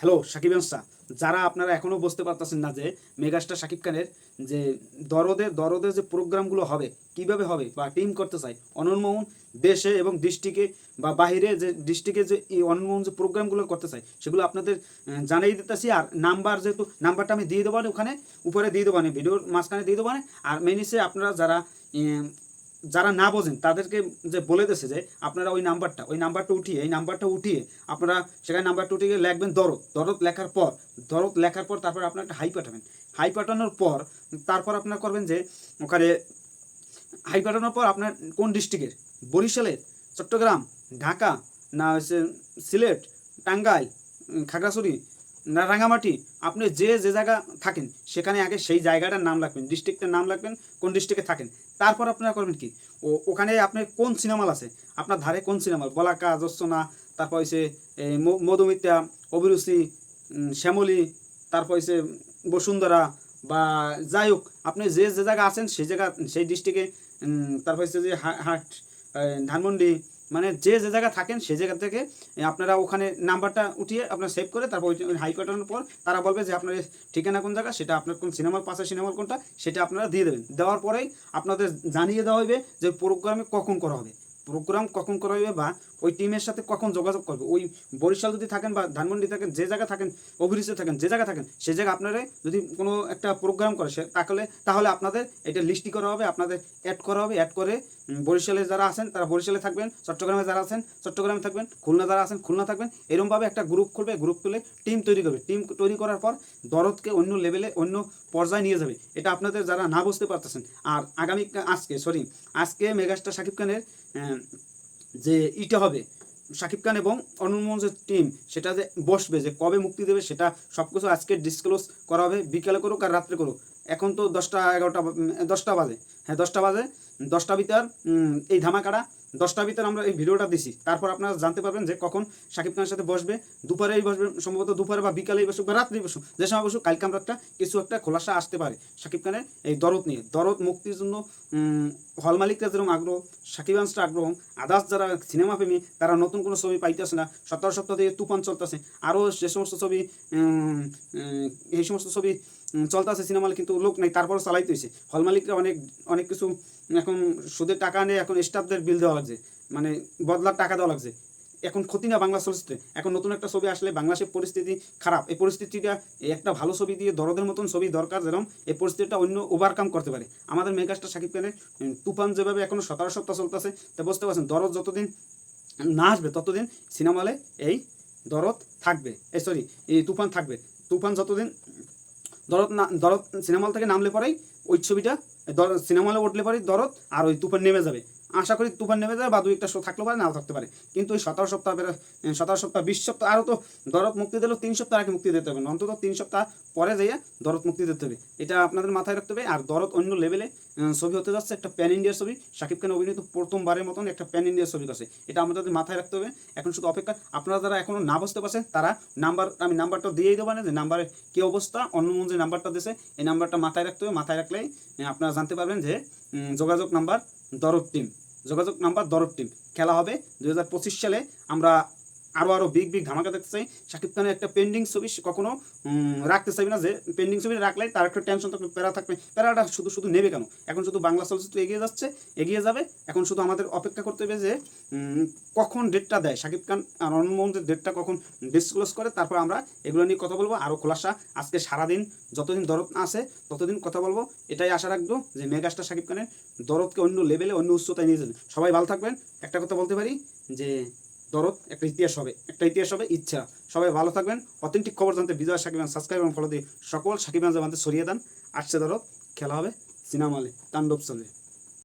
Hello Shakib Shah যারা আপনারা এখনও বুঝতে পারতেছেন না যে মেগাস্টার সাকিব খানের যে দরদে দরদে যে প্রোগ্রামগুলো হবে, কীভাবে হবে বা টিম করতে চায় অনন্যমোহন দেশে এবং ডিস্ট্রিক্টে বা বাইরে যে ডিস্ট্রিক্টে যে এই অনন্যমোহন যে প্রোগ্রামগুলো করতে চায়, সেগুলো আপনাদের জানিয়ে দিতেছি। আর নাম্বার যেহেতু নাম্বারটা আমি দিয়ে দেবো ওখানে, উপরে দিয়ে দেবো ভিডিওর মাঝখানে দিয়ে দেবো না আর মেনিসে আপনারা যারা যারা না বোঝেন, তাদেরকে যে বলে দিয়েছে যে আপনারা ওই নাম্বারটা ওই নাম্বারটা উঠিয়ে, এই নাম্বারটা উঠিয়ে আপনারা সেখানে নাম্বারটা উঠিয়ে লিখবেন দরদ। দরদ লেখার পর, দরদ লেখার পর তারপর আপনার একটা হাই পাঠাবেন। হাই পাঠানোর পর তারপর আপনার করবেন যে ওখানে হাই পাঠানোর পর আপনার কোন ডিস্ট্রিক্টের? বরিশালের, চট্টগ্রাম, ঢাকা, না সিলেট, টাঙ্গাইল খাগড়াছড়ি না, রাঙামাটি, আপনি যে যে জায়গা থাকেন, সেখানে আগে সেই জায়গাটার নাম রাখবেন ডিস্ট্রিক্টের নাম রাখবেন, কোন ডিস্ট্রিক্টে থাকেন। তারপর আপনারা করবেন কি? ও, ওখানে আপনার কোন সিনেমা আছে? আপনার ধারে কোন সিনেমা বলাকা জোৎসনা তারপর হচ্ছে এই মধুমিতা, অভিরুচি শ্যামলী, তারপর হচ্ছে বসুন্ধরা বা যাই হোক, আপনি যে যে জায়গা আছেন, সেই জায়গা, সেই ডিস্ট্রিক্টে তারপর হচ্ছে যে হাট ধানমন্ডি মানে যে যে জায়গায় থাকেন সেই জায়গা থেকে আপনারা ওখানে নাম্বারটা উঠিয়ে আপনার সেভ করে তারপর হাই পর তারা বলবে যে আপনার ঠিকানা কোন জায়গা, সেটা আপনার কোন সিনেমার পাশে সিনেমার কোনটা, সেটা আপনারা দিয়ে দেবেন। দেওয়ার পরেই আপনাদের জানিয়ে দেওয়া হবে যে প্রোগ্রামে কখন করা হবে। প্রোগ্রাম কখন করা হবে বা ওই টিমের সাথে কখন যোগাযোগ করবে। ওই বরিশাল যদি থাকেন বা ধানমন্ডি থাকেন, যে জায়গা থাকেন অভিরিসে থাকেন, যে জায়গা থাকেন সেই জায়গা আপনারা যদি কোনো একটা প্রোগ্রাম করে, সে, তাহলে তাহলে আপনাদের এটা লিস্টি করা হবে, আপনাদের অ্যাড করা হবে অ্যাড করে বরিশালে যারা আছেন, তারা বরিশালে থাকবেন, চট্টগ্রামে যারা আছেন, চট্টগ্রামে থাকবেন, খুলনা যারা আছেন, খুলনা থাকবেন। এরকমভাবে একটা গ্রুপ খুলবে গ্রুপ খুলে টিম তৈরি করবে। টিম তৈরি করার পর দরদকে অন্য লেভেলে অন্য পর্যায়ে নিয়ে যাবে। এটা আপনাদের যারা না বুঝতে পারতেছেন, আর আগামী আজকে সরি আজকে মেগাস্টার শাকিব খানের যে ইটা হবে, শাকিব খান এবং অনন্যমোহন যে টিম সেটা যে বসবে, যে কবে মুক্তি দেবে, সেটা সব কিছু আজকে ডিসক্লোজ করা হবে। বিকালে করুক আর রাত্রে করুক। এখন তো দশটা এগারোটা দশটা বাজে। হ্যাঁ দশটা বাজে, দশটা ভিতর এই ধামাকাটা, দশটা ভিতর আমরা এই ভিডিওটা দিছি। তারপর আপনারা জানতে পারবেন যে কখন শাকিব খানের সাথে বসবে, দুপুরেই বসবে, সম্ভবত দুপুরে বা বিকালেই বসুক বা রাত্রেই বসুক, যে সময় বসুক, কালকে আমরা একটা, কিছু একটা খোলাসা আসতে পারে শাকিব খানের এই দরদ নিয়ে। দরদ মুক্তির জন্য হল মালিকরা যেরকম আগ্রহ সাকিবাংশটা আগ্রহ, আদার্স যারা সিনেমা প্রেমী, তারা নতুন কোনো ছবি পাইতেছে না সপ্তাহ সপ্তাহ থেকে তুফান চলতেছে। আরও যে সমস্ত ছবি এই সমস্ত ছবি চলতেছে সিনেমা কিন্তু লোক নাই তারপরে চালাইতে হয়েছে হল মালিকরা অনেক অনেক কিছু এখন সুদের টাকা নিয়ে এখন স্টাফদের বিল দেওয়া লাগছে মানে বদলার টাকা দেওয়া লাগছে। এখন ক্ষতি না বাংলা চলচ্চিত্রে। এখন নতুন একটা ছবি আসলে বাংলাদেশের পরিস্থিতি খারাপ। এই পরিস্থিতিটা একটা ভালো ছবি দিয়ে, দরদের মতন ছবি দরকার যেরকম এই পরিস্থিতিটা অন্য ওভারকাম করতে পারে। আমাদের মেগাস্টার সাকিব খানের তুফান যেভাবে এখনও সতেরো সপ্তাহ চলতেছে, তা বুঝতে পারছেন, দরদ যতদিন না আসবে, ততদিন সিনেমা হলে এই দরদ থাকবে। এই সরি এই তুফান থাকবে। তুফান যতদিন দরদ না, দরদ সিনেমা হল থেকে নামলে পরেই ওই ছবিটা সিনেমা হলে উঠলে পরেই দরদ আর ওই তুফান নেমে যাবে। আশা করি তুফান নেমে যাবে বা দুই একটা শো থাকলে পারে, নাও থাকতে পারে। কিন্তু ওই সতেরো সপ্তাহ সতেরো সপ্তাহ, বিশ সপ্তাহ, আরও তো দরদ মুক্তি দিলেও তিন সপ্তাহ আগে মুক্তি দিতে হবে। অন্তত তিন সপ্তাহ পরে যাইয়া দরদ মুক্তি দিতে হবে। এটা আপনাদের মাথায় রাখতে হবে। আর দরদ অন্য লেভেলে ছবি হতে যাচ্ছে একটা প্যান ইন্ডিয়ার ছবি। শাকিব খান অভিনীত প্রথমবারের মতন একটা প্যান ইন্ডিয়ার ছবি আছে। এটা আমাদের মাথায় রাখতে হবে। এখন শুধু অপেক্ষা, আপনারা যারা এখনও না বুঝতে পারছেন, তারা নাম্বার আমি নাম্বারটা দিয়েই দেবো না যে নাম্বারে কী অবস্থা, অন্য যে নাম্বারটা দিয়েছে, এই নাম্বারটা মাথায় রাখতে হবে। মাথায় রাখলেই আপনারা জানতে পারবেন যে যোগাযোগ নাম্বার দরব টিম যোগাযোগ নাম্বার দরদ টিম খেলা হবে দুই হাজার পঁচিশ সালে। আমরা আরও আরও বিগ বিগ ধামাকা দেখতে চাই। শাকিব খানের একটা পেন্ডিং ছবি কখনো রাখতে চাইবে না যে পেন্ডিং ছবি রাখলে তার একটা টেনশন থাকবে, প্যারা থাকবে। প্যারাটা শুধু শুধু নেবে কেন? এখন শুধু বাংলা চলচ্চিত্র এগিয়ে যাচ্ছে, এগিয়ে যাবে। এখন শুধু আমাদের অপেক্ষা করতে হবে যে কখন ডেটটা দেয়। শাকিব খান আর অনমোহনদের ডেটটা কখন ডিসক্লোজ করে, তারপর আমরা এগুলো নিয়ে কথা বলব। আরও খোলাসা, আজকে সারাদিন যতদিন দরদ না আসে ততদিন কথা বলব। এটাই আশা রাখব যে, মেগাস্টার শাকিব খানের দরদকে অন্য লেভেলে অন্য উচ্চতায় নিয়ে যাবে। সবাই ভালো থাকবেন। একটা কথা বলতে পারি যে দরদ, একটা ইতিহাস হবে, একটা ইতিহাস হবে ইচ্ছা। সবাই ভালো থাকবেন, অথেন্টিক খবর জানতে বিজয় সাকিব সাবস্ক্রাইব এবং ফলো দিয়ে সকল সাকিব জানতে সরিয়ে দেন। আসছে দরদ, খেলা হবে সিনেমা হলে তাণ্ডব চলবে